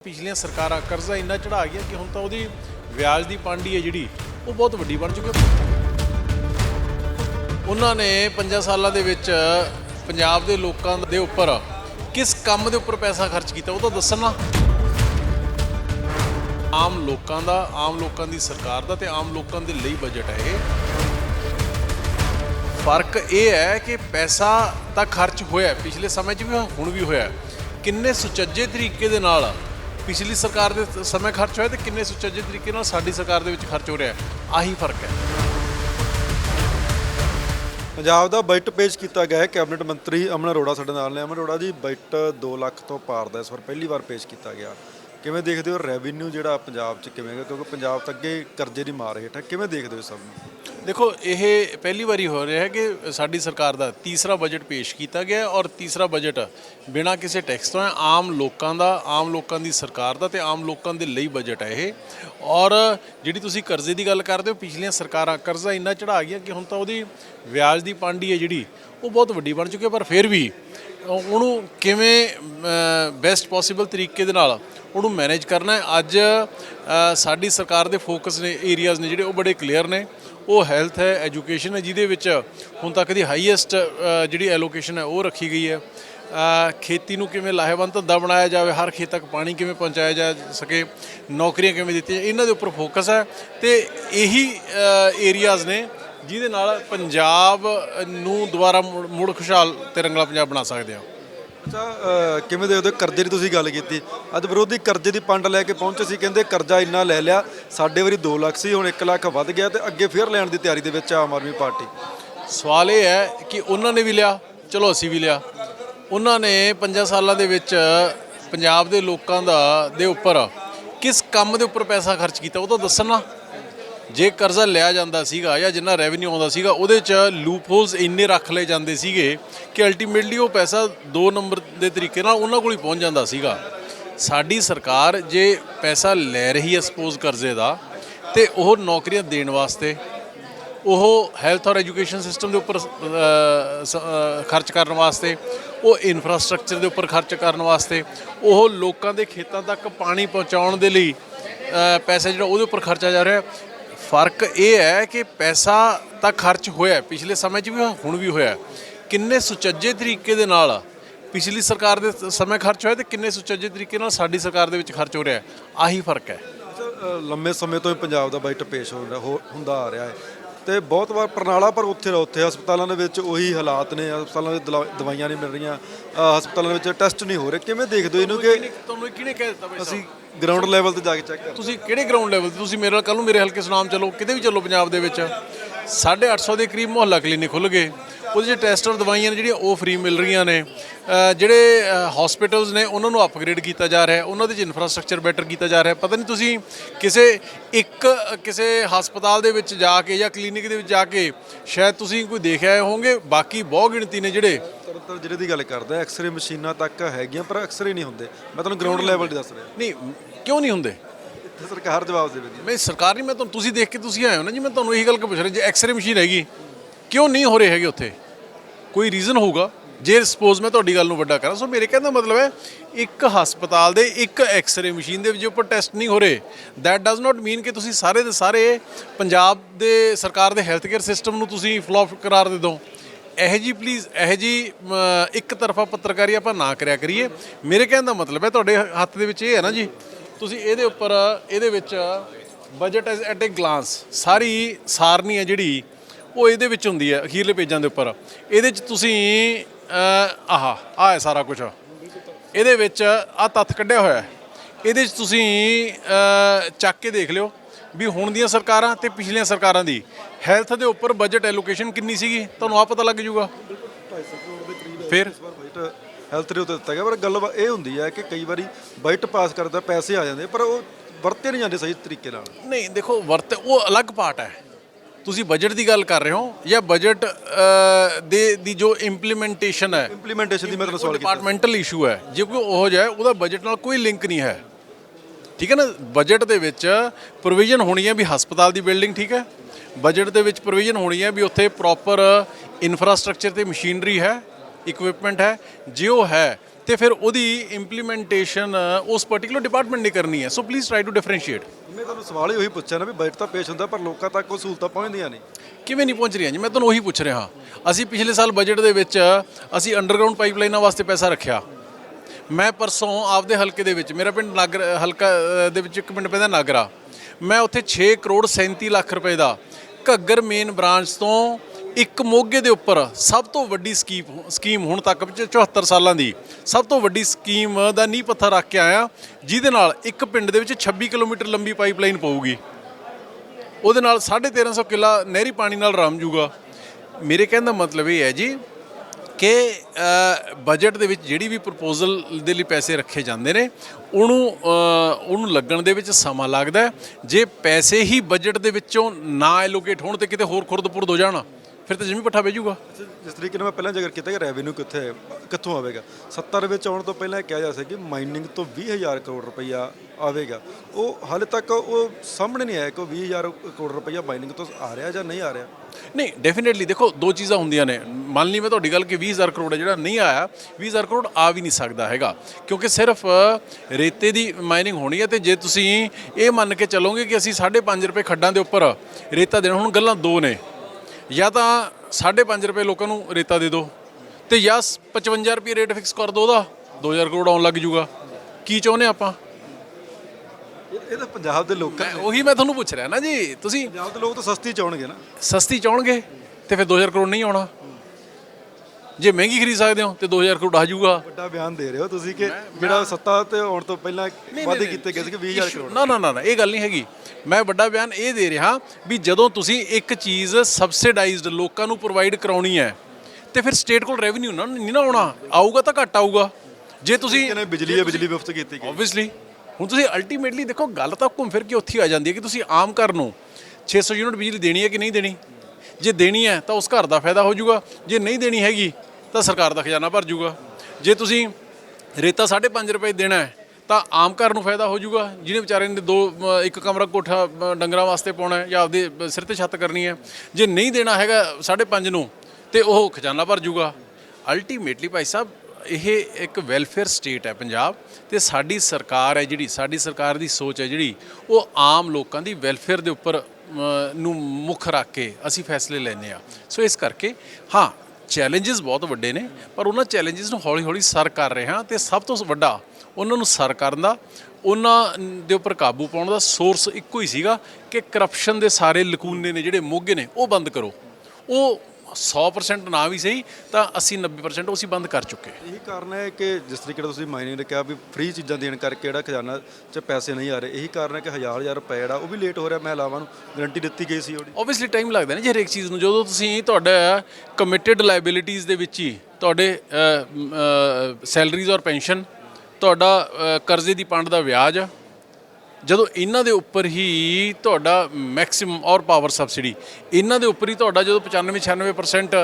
ਪਿਛਲੀਆਂ ਸਰਕਾਰਾਂ ਕਰਜ਼ਾ ਇੰਨਾ ਚੜਾ ਗਈਆਂ ਕਿ ਹੁਣ ਤਾਂ ਉਹਦੀ ਵਿਆਜ ਦੀ ਪਾਂਡੀ ਹੈ ਜਿਹੜੀ, ਉਹ ਬਹੁਤ ਵੱਡੀ ਬਣ ਚੁੱਕੀ ਉਹਨਾਂ ਨੇ 5 ਸਾਲਾਂ ਦੇ ਵਿੱਚ ਪੰਜਾਬ ਦੇ ਲੋਕਾਂ ਦੇ ਉੱਪਰ ਕਿਸ ਕੰਮ ਦੇ ਉੱਪਰ ਪੈਸਾ ਖਰਚ ਕੀਤਾ, ਉਹ ਤਾਂ ਦੱਸਣ ਨਾ। ਆਮ ਲੋਕਾਂ ਦਾ, ਆਮ ਲੋਕਾਂ ਦੀ ਸਰਕਾਰ ਦਾ ਤੇ ਆਮ ਲੋਕਾਂ ਦੇ ਲਈ ਬਜਟ ਹੈ ਇਹ। ਫ਼ਰਕ ਇਹ ਹੈ ਕਿ ਪੈਸਾ ਤਾਂ ਖਰਚ ਹੋਇਆ ਪਿਛਲੇ ਸਮੇਂ 'ਚ ਵੀ ਹੁਣ ਵੀ ਹੋਇਆ ਕਿੰਨੇ ਸੁਚੱਜੇ ਤਰੀਕੇ ਦੇ ਨਾਲ ਪਿਛਲੀ ਸਰਕਾਰ ਦੇ ਸਮੇਂ ਖਰਚ ਹੋਇਆ ਤੇ ਕਿੰਨੇ ਸੁਚੱਜੇ ਤਰੀਕੇ ਨਾਲ ਸਾਡੀ ਸਰਕਾਰ ਦੇ ਵਿੱਚ ਖਰਚ ਹੋ ਰਿਹਾ ਆਹੀ ਫ਼ਰਕ ਹੈ। ਪੰਜਾਬ ਦਾ ਬਜਟ ਪੇਸ਼ ਕੀਤਾ ਗਿਆ ਹੈ, ਕੈਬਨਿਟ ਮੰਤਰੀ ਅਮਨ ਅਰੋੜਾ ਸਾਡੇ ਨਾਲ ਨੇ। ਅਮਨ ਅਰੋੜਾ ਜੀ, ਬਜਟ 2 ਲੱਖ ਤੋਂ ਪਾਰ ਦਾ ਇਸ ਵਾਰ ਪਹਿਲੀ ਵਾਰ ਪੇਸ਼ ਕੀਤਾ ਗਿਆ। ਕਿਵੇਂ ਦੇਖਦੇ ਹੋ ਰੈਵਨਿਊ ਜਿਹੜਾ ਪੰਜਾਬ 'ਚ ਕਿਵੇਂ ਕਿਉਂਕਿ ਪੰਜਾਬ ਤਾਂ ਅੱਗੇ ਕਰਜ਼ੇ ਦੀ ਮਾਰ ਹੇਠ ਹੈ। ਕਿਵੇਂ ਦੇਖਦੇ ਹੋ ਸਭ ਨੂੰ? ਦੇਖੋ, ਇਹ ਪਹਿਲੀ ਵਾਰੀ ਹੋ ਰਿਹਾ ਹੈ ਕਿ ਸਾਡੀ ਸਰਕਾਰ ਦਾ ਤੀਸਰਾ ਬਜਟ ਪੇਸ਼ ਕੀਤਾ ਗਿਆ ਔਰ ਤੀਸਰਾ ਬਜਟ ਬਿਨਾਂ ਕਿਸੇ ਟੈਕਸ ਤੋਂ ਹੈ। ਆਮ ਲੋਕਾਂ ਦਾ, ਆਮ ਲੋਕਾਂ ਦੀ ਸਰਕਾਰ ਦਾ ਤੇ ਆਮ ਲੋਕਾਂ ਦੇ ਲਈ ਬਜਟ ਹੈ ਇਹ। ਔਰ ਜਿਹੜੀ ਤੁਸੀਂ ਕਰਜ਼ੇ ਦੀ ਗੱਲ ਕਰਦੇ ਹੋ, ਪਿਛਲੀਆਂ ਸਰਕਾਰਾਂ ਕਰਜ਼ਾ ਇੰਨਾ ਚੜਾ ਗਈਆਂ ਕਿ ਹੁਣ ਤਾਂ ਉਹਦੀ ਵਿਆਜ ਦੀ ਪਾਂਡੀ ਹੈ ਜਿਹੜੀ, ਉਹ ਬਹੁਤ ਵੱਡੀ ਬਣ ਚੁੱਕੀ ਹੈ। ਪਰ ਫਿਰ ਵੀ ਉਹਨੂੰ ਕਿਵੇਂ ਬੈਸਟ ਪੋਸੀਬਲ ਤਰੀਕੇ ਦੇ ਨਾਲ ਉਹਨੂੰ ਮੈਨੇਜ ਕਰਨਾ ਹੈ, ਅੱਜ ਸਾਡੀ ਸਰਕਾਰ ਦੇ ਫੋਕਸ ਨੇ ਏਰੀਆਜ਼ ਨੇ ਜਿਹੜੇ, ਉਹ ਬੜੇ ਕਲੀਅਰ ਨੇ। ਉਹ ਹੈਲਥ ਹੈ ਐਜੂਕੇਸ਼ਨ ਹੈ, ਜਿਹਦੇ ਵਿੱਚ ਹੁਣ ਤੱਕ ਦੀ ਹਾਈਐਸਟ ਜਿਹੜੀ ਐਲੋਕੇਸ਼ਨ ਹੈ, ਉਹ ਰੱਖੀ ਗਈ ਹੈ। ਖੇਤੀ ਨੂੰ ਕਿਵੇਂ ਲਾਹੇਵੰਦ ਧੰਦਾ ਬਣਾਇਆ ਜਾਵੇ, ਹਰ ਖੇਤ ਤੱਕ ਪਾਣੀ ਕਿਵੇਂ ਪਹੁੰਚਾਇਆ ਜਾ ਸਕੇ, ਨੌਕਰੀਆਂ ਕਿਵੇਂ ਦਿੱਤੀਆਂ ਇਹਨਾਂ ਦੇ ਉੱਪਰ ਫੋਕਸ ਹੈ। ਤੇ ਇਹੀ ਏਰੀਆਜ਼ ਨੇ ਜਿਹਦੇ ਨਾਲ ਪੰਜਾਬ ਨੂੰ ਦੁਬਾਰਾ ਮੁੜ ਮੁੜ ਖੁਸ਼ਹਾਲ ਤੇ ਰੰਗਲਾ ਪੰਜਾਬ ਬਣਾ ਸਕਦੇ ਹਾਂ। ਅੱਛਾ ਅ, ਕਿਵੇਂ ਦੇ ਉਹਦੇ ਕਰਜ਼ੇ ਦੀ ਤੁਸੀਂ ਗੱਲ ਕੀਤੀ? ਅੱਜ ਵਿਰੋਧੀ ਕਰਜ਼ੇ ਦੀ ਪੰਡ ਲੈ ਕੇ ਪਹੁੰਚੇ ਸੀ ਕਹਿੰਦੇ ਕਰਜ਼ਾ ਇੰਨਾ ਲੈ ਲਿਆ ਸਾਡੇ ਵਾਰੀ 2 ਲੱਖ ਸੀ ਹੁਣ 1 ਲੱਖ ਵੱਧ ਗਿਆ ਤੇ ਅੱਗੇ ਫੇਰ ਲੈਣ ਦੀ ਤਿਆਰੀ ਦੇ ਵਿੱਚ ਆ ਆਮ ਆਦਮੀ ਪਾਰਟੀ। ਸਵਾਲ ਇਹ ਹੈ ਕਿ ਉਹਨਾਂ ਨੇ ਵੀ ਲਿਆ ਚਲੋ ਅਸੀਂ ਵੀ ਲਿਆ। ਉਹਨਾਂ ਨੇ 5 ਸਾਲਾਂ ਦੇ ਵਿੱਚ ਪੰਜਾਬ ਦੇ ਲੋਕਾਂ ਦਾ ਦੇ ਉੱਪਰ ਕਿਸ ਕੰਮ ਦੇ ਉੱਪਰ ਪੈਸਾ ਖਰਚ ਕੀਤਾ ਉਹ ਤਾਂ ਦੱਸਣ ਨਾ। ਜੇ ਕਰਜ਼ਾ ਲਿਆ ਜਾਂਦਾ ਸੀਗਾ ਜਾਂ ਜਿੰਨਾ ਰੈਵਨਿਊ ਆਉਂਦਾ ਸੀਗਾ, ਉਹਦੇ 'ਚ ਲੂਪ ਹੋਲਸ ਇੰਨੇ ਰੱਖ ਲਏ ਜਾਂਦੇ ਸੀਗੇ ਕਿ ਅਲਟੀਮੇਟਲੀ ਉਹ ਪੈਸਾ ਦੋ ਨੰਬਰ ਦੇ ਤਰੀਕੇ ਨਾਲ ਉਹਨਾਂ ਕੋਲ ਹੀ ਪਹੁੰਚ ਜਾਂਦਾ ਸੀਗਾ। ਸਾਡੀ ਸਰਕਾਰ ਜੇ ਪੈਸਾ ਲੈ ਰਹੀ ਹੈ ਸਪੋਜ਼ ਕਰਜ਼ੇ ਦਾ, ਤੇ ਉਹ ਨੌਕਰੀਆਂ ਦੇਣ ਵਾਸਤੇ, ਉਹ ਹੈਲਥ ਔਰ ਐਜੂਕੇਸ਼ਨ ਸਿਸਟਮ ਦੇ ਉੱਪਰ ਖਰਚ ਕਰਨ ਵਾਸਤੇ, ਉਹ ਇਨਫਰਾਸਟ੍ਰਕਚਰ ਦੇ ਉੱਪਰ ਖਰਚ ਕਰਨ ਵਾਸਤੇ, ਉਹ ਲੋਕਾਂ ਦੇ ਖੇਤਾਂ ਤੱਕ ਪਾਣੀ ਪਹੁੰਚਾਉਣ ਦੇ ਲਈ ਪੈਸਾ ਜਿਹੜਾ ਉਹਦੇ ਉੱਪਰ ਖਰਚਾ ਜਾ ਰਿਹਾ। ਫ਼ਰਕ ਇਹ ਹੈ ਕਿ ਪੈਸਾ ਤਾਂ ਖਰਚ ਹੋਇਆ ਪਿਛਲੇ ਸਮੇਂ 'ਚ ਵੀ ਹੁਣ ਵੀ ਹੋਇਆ ਕਿੰਨੇ ਸੁਚੱਜੇ ਤਰੀਕੇ ਦੇ ਨਾਲ ਪਿਛਲੀ ਸਰਕਾਰ ਦੇ ਸਮੇਂ ਖਰਚ ਹੋਇਆ ਤੇ ਕਿੰਨੇ ਸੁਚੱਜੇ ਤਰੀਕੇ ਨਾਲ ਸਾਡੀ ਸਰਕਾਰ ਦੇ ਵਿੱਚ ਖਰਚ ਹੋ ਰਿਹਾ ਆਹੀ ਫ਼ਰਕ ਹੈ। ਅੱਛਾ, ਲੰਮੇ ਸਮੇਂ ਤੋਂ ਹੀ ਪੰਜਾਬ ਦਾ ਬਜਟ ਪੇਸ਼ ਹੋ ਰਿਹਾ ਹੋ- ਹੁੰਦਾ ਆ ਰਿਹਾ ਹੈ। ਤੇ ਬਹੁਤ ਵਾਰ ਪ੍ਰਣਾਲਾ ਪਰ ਉੱਥੇ ਦਾ ਉੱਥੇ ਹਸਪਤਾਲਾਂ ਦੇ ਵਿੱਚ ਉਹੀ ਹਾਲਾਤ ਨੇ ਹਸਪਤਾਲਾਂ ਦੇ ਦਵਾਈਆਂ ਨਹੀਂ ਮਿਲ ਰਹੀਆਂ ਹਸਪਤਾਲਾਂ ਦੇ ਵਿੱਚ ਟੈਸਟ ਨਹੀਂ ਹੋ ਰਹੇ। ਕਿਵੇਂ ਦੇਖਦੇ ਹੋ ਇਹਨੂੰ ਕਿ ਤੁਹਾਨੂੰ ਕਿਹਨੇ ਕਹਿ ਦਿੱਤਾ ਬਈ ਅਸੀਂ ਗਰਾਊਂਡ ਲੈਵਲ ਤੇ ਜਾ ਕੇ ਚੈੱਕ ਕਰ ਤੁਸੀਂ ਕਿਹੜੇ ਗਰਾਊਂਡ ਲੈਵਲ ਤੇ? ਤੁਸੀਂ ਮੇਰੇ ਨਾਲ ਕੱਲ ਨੂੰ ਮੇਰੇ ਹਲਕੇ ਸੁਨਾਮ ਚਲੋ ਕਿਤੇ ਵੀ ਚੱਲੋ ਪੰਜਾਬ ਦੇ ਵਿੱਚ। 850 ਦੇ ਕਰੀਬ ਮੁਹੱਲਾ ਕਲੀਨਿਕ ਖੁੱਲ ਗਏ। ਉਹਦੇ 'ਚ ਟੈਸਟ ਔਰ ਦਵਾਈਆਂ ਨੇ ਜਿਹੜੀਆਂ ਉਹ ਫ੍ਰੀ ਮਿਲ ਰਹੀਆਂ ਨੇ। ਜਿਹੜੇ ਹਸਪੀਟਲਸ ਨੇ ਉਹਨਾਂ ਨੂੰ ਅਪਗ੍ਰੇਡ ਕੀਤਾ ਜਾ ਰਿਹਾ ਉਹਨਾਂ ਦੇ 'ਚ ਇਨਫਰਾਸਟ੍ਰਕਚਰ ਬੈਟਰ ਕੀਤਾ ਜਾ ਰਿਹਾ ਪਤਾ ਨਹੀਂ ਤੁਸੀਂ ਕਿਸੇ ਇੱਕ ਕਿਸੇ ਹਸਪਤਾਲ ਦੇ ਵਿੱਚ ਜਾ ਕੇ ਜਾਂ ਕਲੀਨਿਕ ਦੇ ਵਿੱਚ ਜਾ ਕੇ ਸ਼ਾਇਦ ਤੁਸੀਂ ਕੋਈ ਦੇਖਿਆ ਹੋਵੋਗੇ। ਬਾਕੀ ਬਹੁਤ ਗਿਣਤੀ ਨੇ ਜਿਹੜੇ ਤਰਤਰ ਜਿਹੜੇ ਦੀ ਗੱਲ ਕਰਦਾ ਐਕਸ-ਰੇ ਮਸ਼ੀਨਾਂ ਤੱਕ ਹੈਗੀਆਂ ਪਰ ਐਕਸ-ਰੇ ਨਹੀਂ ਹੁੰਦੇ। ਮੈਂ ਤੁਹਾਨੂੰ ਗਰਾਊਂਡ ਲੈਵਲ ਦੀ ਦੱਸ ਰਿਹਾ। ਨਹੀਂ ਕਿਉਂ ਨਹੀਂ ਹੁੰਦੇ? ਸਰਕਾਰ ਜਵਾਬ ਦੇਵੇਗੀ। ਮੈਂ ਸਰਕਾਰ ਨਹੀਂ ਮੈਂ ਤੁਹਾਨੂੰ ਤੁਸੀਂ ਦੇਖ ਕੇ ਤੁਸੀਂ ਆਏ ਹੋ ਨਾ ਜੀ ਮੈਂ ਤੁਹਾਨੂੰ ਇਹੀ ਗੱਲ ਕਿ ਪੁੱਛ ਰਿਹਾ ਜੇ ਐਕਸ-ਰੇ ਮਸ਼ੀਨ ਹੈਗੀ ਕਿਉਂ ਨਹੀਂ ਹੋ ਰਹੇ ਹੈਗੇ ਉੱਥੇ? ਕੋਈ ਰੀਜ਼ਨ ਹੋਊਗਾ? ਜੇ ਸਪੋਜ਼ ਮੈਂ ਤੁਹਾਡੀ ਗੱਲ ਨੂੰ ਵੱਡਾ ਕਰਾਂ ਸੋ ਮੇਰੇ ਕਹਿਣ ਦਾ ਮਤਲਬ ਹੈ, ਇੱਕ ਹਸਪਤਾਲ ਦੇ ਇੱਕ ਐਕਸ-ਰੇ ਮਸ਼ੀਨ ਦੇ ਵਿੱਚ ਉੱਪਰ ਟੈਸਟ ਨਹੀਂ ਹੋ ਰਹੇ। ਦੈਟ ਡਸ ਨਾਟ ਮੀਨ ਕਿ ਤੁਸੀਂ ਸਾਰੇ ਦੇ ਸਾਰੇ ਪੰਜਾਬ ਦੇ ਸਰਕਾਰ ਦੇ ਹੈਲਥ ਕੇਅਰ ਸਿਸਟਮ ਨੂੰ ਤੁਸੀਂ ਫਲॉप ਕਰਾਰ ਦੇ ਦਿਓ। ਇਹ ਜੀ ਪਲੀਜ਼ ਇਹ ਜੀ ਇੱਕ ਤਰਫਾ ਪੱਤਰਕਾਰੀ ਆਪਾਂ ਨਾ ਕਰਿਆ ਕਰੀਏ। ਮੇਰੇ ਕਹਿਣ ਦਾ ਮਤਲਬ ਹੈ, ਤੁਹਾਡੇ ਹੱਥ ਦੇ ਵਿੱਚ ਇਹ ਹੈ ਨਾ ਜੀ, ਤੁਸੀਂ ਇਹਦੇ ਉੱਪਰ, ਇਹਦੇ ਵਿੱਚ ਬਜਟ ਐਟ ਅ ਗਲਾਂਸ ਸਾਰੀ ਸਾਰਨੀ ਹੈ ਜਿਹੜੀ ਉਹ ਇਹਦੇ ਵਿੱਚ ਹੁੰਦੀ ਹੈ ਅਖੀਰਲੇ ਪੇਜਾਂ ਦੇ ਉੱਪਰ। ਇਹਦੇ 'ਚ ਤੁਸੀਂ ਆਹ ਆਹ ਹੈ ਸਾਰਾ ਕੁਝ ਇਹਦੇ ਵਿੱਚ ਆ ਤੱਥ ਕੱਢਿਆ ਹੋਇਆ ਹੈ। ਇਹਦੇ 'ਚ ਤੁਸੀਂ ਚੱਕ ਕੇ ਦੇਖ ਲਿਓ ਵੀ ਹੁਣ ਦੀਆਂ ਸਰਕਾਰਾਂ ਤੇ ਪਿਛਲੀਆਂ ਸਰਕਾਰਾਂ ਦੀ ਹੈਲਥ ਦੇ ਉੱਪਰ ਬਜਟ ਐਲੋਕੇਸ਼ਨ ਕਿੰਨੀ ਸੀਗੀ? ਤੁਹਾਨੂੰ ਆ ਪਤਾ ਲੱਗ ਜਾਊਗਾ। ਫਿਰ? ਹੈਲਥ ਦੇ ਉੱਤੇ ਦਿੱਤਾ ਗਿਆ ਪਰ ਗੱਲ ਇਹ ਹੁੰਦੀ ਹੈ ਕਿ ਕਈ ਵਾਰੀ ਬਜਟ ਪਾਸ ਕਰਦਾ ਪੈਸੇ ਆ ਜਾਂਦੇ ਪਰ ਉਹ ਵਰਤੇ ਨਹੀਂ ਜਾਂਦੇ ਸਹੀ ਤਰੀਕੇ ਨਾਲ। ਨਹੀਂ ਦੇਖੋ ਵਰਤ ਉਹ ਅਲੱਗ ਪਾਰਟ ਹੈ। ਤੁਸੀਂ ਬਜਟ ਦੀ ਗੱਲ ਕਰ ਰਹੇ ਹੋ ਜਾਂ ਬਜਟ ਦੇ ਦੀ ਜੋ ਇੰਪਲੀਮੈਂਟੇਸ਼ਨ ਹੈ ਇੰਪਲੀਮੈਂਟੇਸ਼ਨ ਦੀ ਮੈਂ ਤੁਹਾਨੂੰ ਸਵਾਲ ਕੀਤਾ। ਡਿਪਾਰਟਮੈਂਟਲ ਇਸ਼ੂ ਹੈ। ਜੇ ਕੋਈ ਉਹ ਜਾਏ ਉਹਦਾ ਬਜਟ ਨਾਲ ਕੋਈ ਲਿੰਕ ਨਹੀਂ ਹੈ। ਠੀਕ ਹੈ ਨਾ? ਬਜਟ ਦੇ ਵਿੱਚ ਪ੍ਰੋਵੀਜ਼ਨ ਹੋਣੀ ਹੈ ਵੀ ਹਸਪਤਾਲ ਦੀ ਬਿਲਡਿੰਗ ਠੀਕ ਹੈ। ਬਜਟ ਦੇ ਵਿੱਚ ਪ੍ਰੋਵੀਜ਼ਨ ਹੋਣੀ ਹੈ ਵੀ ਉੱਥੇ ਪ੍ਰੋਪਰ ਇਨਫਰਾਸਟ੍ਰਕਚਰ ਤੇ ਮਸ਼ੀਨਰੀ ਹੈ ਇਕਵਿਪਮੈਂਟ ਹੈ। ਜੇ ਉਹ ਹੈ ਤੇ ਫਿਰ ਉਹਦੀ ਇੰਪਲੀਮੈਂਟੇਸ਼ਨ ਉਸ ਪਾਰਟਿਕੂਲਰ ਡਿਪਾਰਟਮੈਂਟ ਨੇ ਕਰਨੀ ਹੈ। So please try to differentiate ਮੈਂ ਤੁਹਾਨੂੰ ਸਵਾਲ ਹੀ ਉਹੀ ਪੁੱਛਿਆ ਨਾ ਵੀ ਬਜਟ ਤਾਂ ਪੇਸ਼ ਹੁੰਦਾ ਪਰ ਲੋਕਾਂ ਤੱਕ ਉਹ ਸਹੂਲਤਾਂ ਪਹੁੰਚਦੀਆਂ ਨਹੀਂ। ਕਿਵੇਂ ਨਹੀਂ ਪਹੁੰਚ ਰਹੀਆਂ ਜੀ? ਮੈਂ ਤੁਹਾਨੂੰ ਉਹੀ ਪੁੱਛ ਰਿਹਾ। ਅਸੀਂ ਪਿਛਲੇ ਸਾਲ ਬਜਟ ਦੇ ਵਿੱਚ ਅਸੀਂ ਅੰਡਰਗਰਾਉਂਡ ਪਾਈਪਲਾਈਨਾਂ ਵਾਸਤੇ ਪੈਸਾ ਰੱਖਿਆ। ਮੈਂ ਪਰਸੋਂ ਆਪਦੇ ਹਲਕੇ ਦੇ ਵਿੱਚ ਮੇਰਾ ਪਿੰਡ ਨਾਗਰ ਹਲਕਾ ਦੇ ਵਿੱਚ ਇੱਕ ਪਿੰਡ ਪੈਂਦਾ ਨਾਗਰਾ। ਮੈਂ ਉੱਥੇ 6 ਕਰੋੜ 37 ਲੱਖ ਰੁਪਏ ਦਾ ਘੱਗਰ ਮੇਨ ਬ੍ਰਾਂਚ ਤੋਂ ਇੱਕ ਮੋਗੇ ਦੇ ਉੱਪਰ ਸਭ ਤੋਂ ਵੱਡੀ ਸਕੀਮ ਸਕੀਮ ਹੁਣ ਤੱਕ ਵਿੱਚ 74 ਸਾਲਾਂ ਦੀ, ਸਭ ਤੋਂ ਵੱਡੀ ਸਕੀਮ ਦਾ ਨੀਂਹ ਪੱਥਰ ਰੱਖ ਕੇ ਆਇਆ, ਜਿਹਦੇ ਨਾਲ ਇੱਕ ਪਿੰਡ ਦੇ ਵਿੱਚ 26 ਕਿਲੋਮੀਟਰ ਲੰਬੀ ਪਾਈਪਲਾਈਨ ਪਊਗੀ। ਉਹਦੇ ਨਾਲ 1350 ਕਿੱਲਾ ਨਹਿਰੀ ਪਾਣੀ ਨਾਲ ਰਾਮ ਜੂਗਾ। ਮੇਰੇ ਕਹਿਣ ਦਾ ਮਤਲਬ ਇਹ ਹੈ ਜੀ ਕਿ ਬਜਟ ਦੇ ਵਿੱਚ ਜਿਹੜੀ ਵੀ ਪ੍ਰਪੋਜ਼ਲ ਦੇ ਲਈ ਪੈਸੇ ਰੱਖੇ ਜਾਂਦੇ ਨੇ, ਉਹਨੂੰ ਉਹਨੂੰ ਲੱਗਣ ਦੇ ਵਿੱਚ ਸਮਾਂ ਲੱਗਦਾ ਜੇ ਪੈਸੇ ਹੀ ਬਜਟ ਦੇ ਵਿੱਚੋਂ ਨਾ ਐਲੋਕੇਟ ਹੋਣ ਤੇ ਕਿਤੇ ਹੋਰ ਖੁਰਦਪੁਰਦ ਹੋ ਜਾਣਾ ਫਿਰ ਤਾਂ ਜਿਵੇਂ ਪੱਠਾ ਵੇਜੂਗਾ ਜਿਸ ਤਰੀਕੇ ਨਾਲ ਮੈਂ ਪਹਿਲਾਂ ਜ਼ਿਕਰ ਕੀਤਾ ਕਿ ਰੈਵਨਿਊ ਕਿੱਥੇ ਕਿੱਥੋਂ ਆਵੇਗਾ। 70 ਵਿੱਚ ਆਉਣ ਤੋਂ ਪਹਿਲਾਂ ਇਹ ਕਿਹਾ ਜਾ ਸੀ ਕਿ ਮਾਈਨਿੰਗ ਤੋਂ 20000 ਕਰੋੜ ਰੁਪਈਆ ਆਵੇਗਾ। ਉਹ ਹਾਲੇ ਤੱਕ ਉਹ ਸਾਹਮਣੇ ਨਹੀਂ ਆਇਆ ਕਿ ਉਹ 20000 ਕਰੋੜ ਰੁਪਈਆ ਮਾਈਨਿੰਗ ਤੋਂ ਆ ਰਿਹਾ ਜਾਂ ਨਹੀਂ ਆ ਰਿਹਾ। ਨਹੀਂ ਡੈਫੀਨਿਟਲੀ ਦੇਖੋ ਦੋ ਚੀਜ਼ਾਂ ਹੁੰਦੀਆਂ ਨੇ। ਮੰਨ ਲਈ ਮੈਂ ਤੁਹਾਡੀ ਗੱਲ ਕਿ 20000 ਕਰੋੜ ਜਿਹੜਾ ਨਹੀਂ ਆਇਆ 20000 ਕਰੋੜ ਆ ਵੀ ਨਹੀਂ ਸਕਦਾ ਹੈਗਾ। ਕਿਉਂਕਿ ਸਿਰਫ ਰੇਤੇ ਦੀ ਮਾਈਨਿੰਗ ਹੋਣੀ ਹੈ ਤੇ ਜੇ ਤੁਸੀਂ ਇਹ ਮੰਨ ਕੇ ਚੱਲੋਗੇ ਕਿ ਅਸੀਂ 5.5 ਰੁਪਏ ਖੱਡਾਂ ਦੇ ਉੱਪਰ ਰੇਤਾ ਦੇਣਾ ਹੁਣ ਗੱਲਾਂ ਦੋ ਨੇ। ਜਾਂ ਤਾਂ 5.5 ਰੁਪਏ ਲੋਕਾਂ ਨੂੰ ਰੇਤਾ ਦੇ ਦਿਓ ਤੇ ਜਾਂ 55 ਰੁਪਏ ਰੇਟ ਫਿਕਸ ਕਰ ਦਿਓ ਉਹਦਾ। 2000 ਕਰੋੜ ਆਉਣ ਲੱਗ ਜੂਗਾ। ਕੀ ਚਾਹੁੰਦੇ ਆਪਾਂ? ਇਹ ਤਾਂ ਪੰਜਾਬ ਦੇ ਲੋਕਾਂ ਉਹੀ ਮੈਂ ਤੁਹਾਨੂੰ ਪੁੱਛ ਰਿਹਾ ਨਾ ਜੀ ਤੁਸੀਂ ਪੰਜਾਬ ਦੇ ਲੋਕ ਤਾਂ ਸਸਤੀ ਚਾਹਣਗੇ ਨਾ। ਸਸਤੀ ਚਾਹਣਗੇ ਤੇ ਫਿਰ 2000 ਕਰੋੜ ਨਹੀਂ ਆਉਣਾ। ਜੇ ਮਹਿੰਗੀ ਖਰੀਦ ਸਕਦੇ ਹੋ ਤੇ 2000 ਕਰੋੜ ਆ ਜਾਊਗਾ। ਵੱਡਾ ਬਿਆਨ ਦੇ ਰਹੇ ਹੋ ਤੁਸੀਂ ਕਿ ਜਿਹੜਾ ਸੱਤਾ ਤੇ ਆਉਣ ਤੋਂ ਪਹਿਲਾਂ ਵਾਅਦੇ ਕੀਤੇ ਗਏ ਸੀ ਕਿ 20000 ਕਰੋੜ ਨਾ ਨਾ ਨਾ ਇਹ ਗੱਲ ਨਹੀਂ ਹੈਗੀ। ਮੈਂ ਵੱਡਾ ਬਿਆਨ ਇਹ ਦੇ ਰਿਹਾ ਵੀ ਜਦੋਂ ਤੁਸੀਂ ਇੱਕ ਚੀਜ਼ ਸਬਸਿਡਾਈਜ਼ਡ ਲੋਕਾਂ ਨੂੰ ਪ੍ਰੋਵਾਈਡ ਕਰਾਉਣੀ ਹੈ ਤੇ ਫਿਰ ਸਟੇਟ ਕੋਲ ਰੈਵਨਿਊ ਨਾ ਨਹੀਂ ਨਾ ਆਉਣਾ। ਆਊਗਾ ਤਾਂ ਘੱਟ ਆਊਗਾ। ਜੇ ਤੁਸੀਂ ਕਹਿੰਦੇ ਬਿਜਲੀ ਹੈ ਬਿਜਲੀ ਮੁਫਤ ਕੀਤੀ ਗਈ। ਆਬਵੀਅਸਲੀ ਹੁਣ ਤੁਸੀਂ ਅਲਟੀਮੇਟਲੀ ਦੇਖੋ ਗੱਲ ਤਾਂ ਘੁੰਮ ਫਿਰ ਕੇ ਉੱਥੇ ਆ ਜਾਂਦੀ ਹੈ ਕਿ ਤੁਸੀਂ ਆਮ ਘਰ ਨੂੰ 600 ਯੂਨਿਟ ਬਿਜਲੀ ਦੇਣੀ ਹੈ ਕਿ ਨਹੀਂ ਦੇਣੀ? ਜੇ ਦੇਣੀ ਹੈ ਤਾਂ ਉਸ ਘਰ ਦਾ ਫਾਇਦਾ ਹੋ ਜਾਊਗਾ। ਜੇ ਨਹੀਂ ਦੇਣੀ ਹੈਗੀ ਤਾਂ ਸਰਕਾਰ ਦਾ ਖਜ਼ਾਨਾ ਭਰ ਜਾਊਗਾ ਜੇ ਤੁਸੀਂ ਰੇਤਾ 5.5 ਰੁਪਏ ਦੇਣਾ ਹੈ, ਤਾਂ ਆਮ ਘਰ ਨੂੰ ਫਾਇਦਾ ਹੋ ਜਾਊਗਾ ਜਿਹਨੇ ਵਿਚਾਰੇ ਨੇ ਦੋ ਇੱਕ ਕਮਰਾ ਕੋਠਾ ਡੰਗਰਾਂ ਵਾਸਤੇ ਪਾਉਣਾ ਹੈ ਜਾਂ ਆਪਦੇ ਸਿਰ ਤੇ ਛੱਤ ਕਰਨੀ ਹੈ। ਜੇ ਨਹੀਂ ਦੇਣਾ ਹੈਗਾ 5.5 ਨੂੰ, ਤੇ ਉਹ ਖਜ਼ਾਨਾ ਭਰ ਜਾਊਗਾ ਅਲਟੀਮੇਟਲੀ ਭਾਈ ਸਾਹਿਬ, ਇਹ ਇੱਕ ਵੈਲਫੇਅਰ ਸਟੇਟ ਹੈ ਪੰਜਾਬ, ਤੇ ਸਾਡੀ ਸਰਕਾਰ ਹੈ ਜਿਹੜੀ, ਸਾਡੀ ਸਰਕਾਰ ਦੀ ਸੋਚ ਹੈ ਜਿਹੜੀ, ਉਹ ਆਮ ਲੋਕਾਂ ਦੀ ਵੈਲਫੇਅਰ ਦੇ ਉੱਪਰ ਨੂੰ ਮੁੱਖ ਰੱਖ ਕੇ ਅਸੀਂ ਫੈਸਲੇ ਲੈਂਦੇ ਆ ਸੋ ਇਸ ਕਰਕੇ, ਹਾਂ ਚੈਲੰਜਸ ਬਹੁਤ ਵੱਡੇ ਨੇ, ਪਰ ਉਹਨਾਂ ਚੈਲੰਜਸ ਨੂੰ ਹੌਲੀ-ਹੌਲੀ ਸਰ ਕਰ ਰਹੇ ਹਾਂ ਤੇ ਸਭ ਤੋਂ ਵੱਡਾ ਉਹਨਾਂ ਨੂੰ ਸਰ ਕਰਨ ਦਾ, ਉਹਨਾਂ ਦੇ ਉੱਪਰ ਕਾਬੂ ਪਾਉਣ ਦਾ ਸੋਰਸ ਇੱਕੋ ਹੀ ਸੀਗਾ ਕਿ ਕਰਪਸ਼ਨ ਦੇ ਸਾਰੇ ਲਕੂਨੇ ਨੇ ਜਿਹੜੇ ਮੋਗੇ ਨੇ, ਉਹ ਬੰਦ ਕਰੋ। ਉਹ 100% ਨਾ ਵੀ ਸਹੀ ਤਾਂ 80 90% ਉਹ ਅਸੀਂ ਬੰਦ ਕਰ ਚੁੱਕੇ ਇਹੀ ਕਾਰਨ ਹੈ ਕਿ ਜਿਸ ਤਰੀਕੇ ਨਾਲ ਤੁਸੀਂ ਮਾਈਨਿੰਗ ਨੇ ਕਿਹਾ ਵੀ ਫ੍ਰੀ ਚੀਜ਼ਾਂ ਦੇਣ ਕਰਕੇ ਜਿਹੜਾ ਖਜ਼ਾਨਾ 'ਚ ਪੈਸੇ ਨਹੀਂ ਆ ਰਹੇ ਇਹੀ ਕਾਰਨ ਹੈ ਕਿ ਹਜ਼ਾਰ ਹਜ਼ਾਰ ਰੁਪਏ ਜਿਹੜਾ ਉਹ ਵੀ ਲੇਟ ਹੋ ਰਿਹਾ ਮਹਿਲਾਵਾਂ ਨੂੰ ਗਰੰਟੀ ਦਿੱਤੀ ਗਈ ਸੀ ਉਹਦੀ। ਆਬਵੀਅਸਲੀ ਟਾਈਮ ਲੱਗਦਾ ਨਾ ਜੇ ਹਰੇਕ ਚੀਜ਼ ਨੂੰ ਜਦੋਂ ਤੁਸੀਂ ਤੁਹਾਡਾ ਕਮਿਟਡ ਲਾਇਬਿਲਿਟੀਜ਼ ਦੇ ਵਿੱਚ ਹੀ ਤੁਹਾਡੇ ਸੈਲਰੀਜ਼ ਔਰ ਪੈਨਸ਼ਨ ਤੁਹਾਡਾ ਕਰਜ਼ੇ ਦੀ ਪੰਡ ਦਾ ਵਿਆਜ ਜਦੋਂ ਇਹਨਾਂ ਦੇ ਉੱਪਰ ਹੀ ਤੁਹਾਡਾ ਮੈਕਸਿਮਮ ਔਰ ਪਾਵਰ ਸਬਸਿਡੀ ਇਹਨਾਂ ਦੇ ਉੱਪਰ ਹੀ ਤੁਹਾਡਾ ਜਦੋਂ 95 96%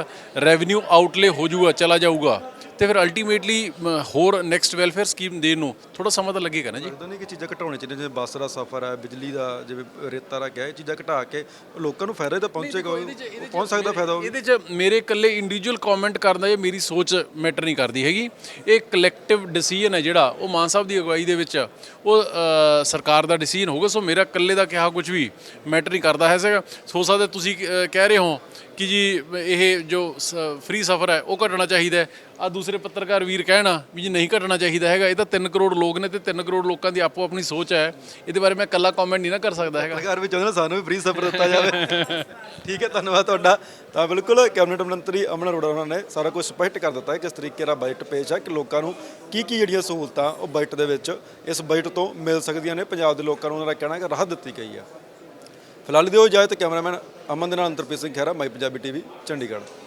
ਰੈਵਨਿਊ ਆਊਟਲੇ ਹੋ ਜਾਊਗਾ, ਚਲਾ ਜਾਊਗਾ ਤੇ ਫਿਰ ਅਲਟੀਮੇਟਲੀ ਹੋਰ ਨੈਕਸਟ ਵੈਲਫੇਅਰ ਸਕੀਮ ਦੇਣ ਨੂੰ ਥੋੜਾ ਸਮਾਂ ਤਾਂ ਲੱਗੇਗਾ ਨਾ ਜੀ? ਲੱਗਦਾ ਨਹੀਂ ਕਿ ਚੀਜ਼ਾਂ ਘਟਾਉਣੇ ਚਾਹੀਦੀਆਂ ਜਿਵੇਂ ਬੱਸ ਦਾ ਸਫ਼ਰ ਹੈ ਬਿਜਲੀ ਦਾ ਜਿਵੇਂ ਰੇਤਾ ਦਾ ਗਿਆ ਇਹ ਚੀਜ਼ਾਂ ਘਟਾ ਕੇ ਲੋਕਾਂ ਨੂੰ ਫਾਇਦਾ ਤਾਂ ਪਹੁੰਚੇਗਾ ਪਹੁੰਚ ਸਕਦਾ ਫਾਇਦਾ ਇਹਦੇ 'ਚ ਮੇਰੇ ਇਕੱਲੇ ਇੰਡੀਵਿਜੂਅਲ ਕਮੈਂਟ ਕਰਨ ਦਾ ਇਹ ਮੇਰੀ ਸੋਚ ਮੈਟਰ ਨਹੀਂ ਕਰਦੀ ਹੈਗੀ। ਇਹ ਕਲੈਕਟਿਵ ਡਿਸੀਜਨ ਹੈ ਜਿਹੜਾ ਉਹ ਮਾਨ ਸਾਹਿਬ ਦੀ ਅਗਵਾਈ ਦੇ ਵਿੱਚ ਉਹ ਸਰਕਾਰ ਦਾ ਡਿਸੀਜਨ ਹੋਊਗਾ ਸੋ ਮੇਰਾ ਇਕੱਲੇ ਦਾ ਕਿਹਾ ਕੁਝ ਵੀ ਮੈਟਰ ਨਹੀਂ ਕਰਦਾ ਹੈ ਸਗਾ ਸੋ ਸਕਦਾ ਤੁਸੀਂ ਕਹਿ ਰਹੇ ਹੋ ਕਿ ਜੀ ਇਹ ਜੋ ਫ੍ਰੀ ਸਫਰ ਹੈ ਉਹ ਘਟਣਾ ਚਾਹੀਦਾ ਹੈ। ਆ ਦੂਸਰੇ ਪੱਤਰਕਾਰ ਵੀਰ ਕਹਿਣਾ ਵੀ ਜੀ ਨਹੀਂ ਘਟਣਾ ਚਾਹੀਦਾ ਹੈਗਾ, ਇਹ ਤਾਂ 3 ਕਰੋੜ ਲੋਕ ਨੇ ਤੇ 3 ਕਰੋੜ ਲੋਕਾਂ ਦੀ ਆਪੋ ਆਪਣੀ ਸੋਚ ਹੈ। ਇਹਦੇ ਬਾਰੇ ਮੈਂ ਇਕੱਲਾ ਕਮੈਂਟ ਨਹੀਂ ਨਾ ਕਰ ਸਕਦਾ ਹੈਗਾ। ਸਰਕਾਰ ਵੀ ਚਾਹੁੰਦੇ ਨੇ ਸਾਨੂੰ ਵੀ ਫ੍ਰੀ ਸਫ਼ਰ ਦਿੱਤਾ ਜਾਵੇ। ਠੀਕ ਹੈ, ਧੰਨਵਾਦ ਤੁਹਾਡਾ। ਤਾਂ ਬਿਲਕੁਲ ਕੈਬਨਿਟ ਮੰਤਰੀ ਅਮਨ ਅਰੋੜਾ ਉਹਨਾਂ ਨੇ ਸਾਰਾ ਕੁਝ ਸਪਸ਼ਟ ਕਰ ਦਿੱਤਾ ਹੈ ਕਿਸ ਤਰੀਕੇ ਨਾਲ ਬਜਟ ਪੇਸ਼ ਹੈ ਕਿ ਲੋਕਾਂ ਨੂੰ ਕੀ ਕੀ ਜਿਹੜੀਆਂ ਸਹੂਲਤਾਂ ਉਹ ਬਜਟ ਦੇ ਵਿੱਚ ਇਸ ਬਜਟ ਤੋਂ ਮਿਲ ਸਕਦੀਆਂ ਨੇ। ਪੰਜਾਬ ਦੇ ਲੋਕਾਂ ਨੂੰ ਉਹਨਾਂ ਦਾ ਕਹਿਣਾ ਕਿ ਰਾਹਤ ਦਿੱਤੀ ਗਈ ਹੈ ਫਿਲਹਾਲ ਦਿਓ ਇਜਾਜ਼ਤ ਕੈਮਰਾਮੈਨ ਅਮਨ ਦੇ ਨਾਲ ਅੰਤਰਪ੍ਰੀਤ ਸਿੰਘ ਖਹਿਰਾ, ਮਾਈ ਪੰਜਾਬੀ ਟੀਵੀ, ਚੰਡੀਗੜ੍ਹ।